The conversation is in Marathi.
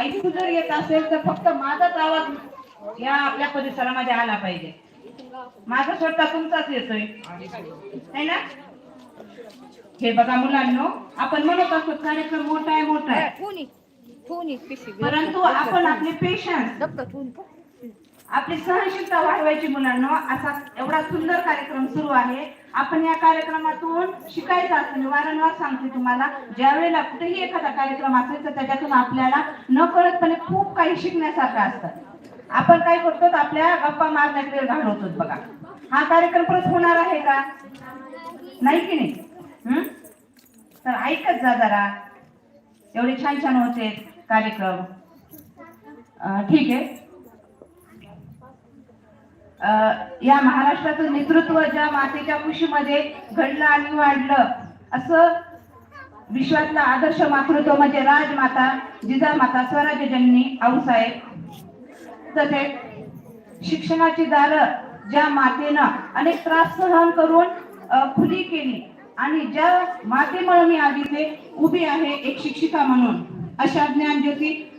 ऐकू जर येत असेल तर फक्त माझाच आवाज या आपल्या परिसरामध्ये आला पाहिजे. माझा स्वतः तुमचाच येतोय. है ना? हे बघा मुलांनो आपण म्हणत असतो कार्यक्रम मोठा आहे मोठा आहे. परंतु आपण आपले पेशन्स आपली सहनशीलता वाढवायची मुलांना. असा एवढा सुंदर कार्यक्रम सुरू आहे. आपण या कार्यक्रमातून शिकायचं असं मी वारंवार सांगते तुम्हाला. ज्यावेळेला कुठेही एखादा कार्यक्रम असेल तर त्याच्यातून आपल्याला न कळतपणे खूप काही शिकण्यासारखं असतं. आपण काय करतो तर आपल्या गप्पा मारण्यात वेळ घालवतो बघा. हा कार्यक्रम परत होणार आहे का? नाही की नाही? तर ऐकत जा जरा. एवढे छान छान होते कार्यक्रम. ठीक आहे. या महाराष्ट्राचं नेतृत्व ज्या मातेच्या कुशीमध्ये घडलं आणि वाढलं असं विश्वातला आदर्श मातृत्व म्हणजे राजमाता जिजामाता स्वराज्य जननी आऊसाहेब. तसेच शिक्षणाची दारं ज्या मातेनं अनेक त्रास सहन करून खुली केली आणि ज्या मातेमुळे मी आधी ते उभी आहे एक शिक्षिका म्हणून अशा ज्ञान ज्योती